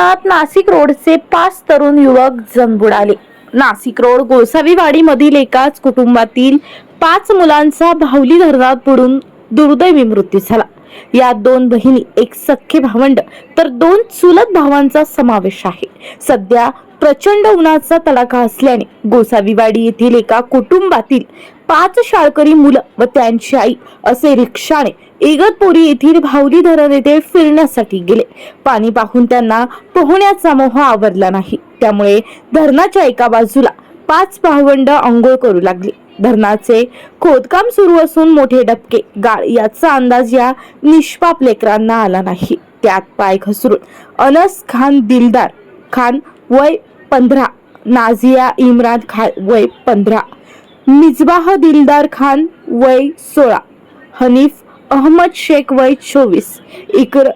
प्रकरणात नाशिक रोडचे पाच तरुण युवक जंबुडाले नाशिक रोड गोसावीवाडी मधील एकाच कुटुंबातील पाच मुलांचा भावली धरणात बुडून दुर्दैवी मृत्यू झाला. यात दोन बहिणी एक सख्खे भावंड तर दोन चुलत भावांचा समावेश आहे. सध्या प्रचंड उन्हाचा तडाखा असल्याने गोसावीवाडी येथील एका कुटुंबातील पाच शाळकरी मुलं व त्यांची आई असे रिक्षाने इगतपुरी येथील भावली धरण येथे फिरण्यासाठी गेले. पाणी पाहून त्यांना पोहण्याचा मोह आवरला नाही. त्यामुळे धरणाच्या एका बाजूला पाच भावंड अंघोळ करू लागली. धरणाचे खोदकाम सुरू असून मोठे डबके गाळ याचा अंदाज या निष्पाप लेकरांना आला नाही. त्यात पाय घसरून अनस खान दिलदार खान वय पंधरा नाझिया इम्रान खान वय पंधरा मिजबाह दिलदार खान वय सोळा हनीफ अहमद शेख वय चोवीस इकर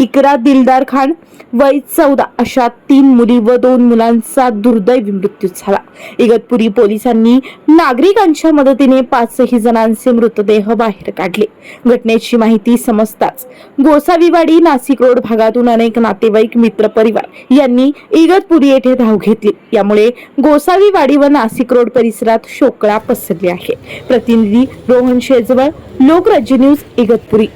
इकरा दिलदार खान वय चौदा अशा तीन मुली व दोन मुलांचा दुर्दैवी मृत्यू झाला. इगतपुरी पोलिसांनी नागरिकांच्या मदतीने पाचही जणांचे मृतदेह बाहेर काढले. घटनेची माहिती समजताच गोसावीवाडी नाशिक रोड भागातून अनेक नातेवाईक मित्र परिवार यांनी इगतपुरी येथे धाव घेतली. यामुळे गोसावीवाडी व नाशिक रोड परिसरात शोकळा पसरली आहे. प्रतिनिधी रोहन शेजवळ लोकराज्य न्यूज इगतपुरी.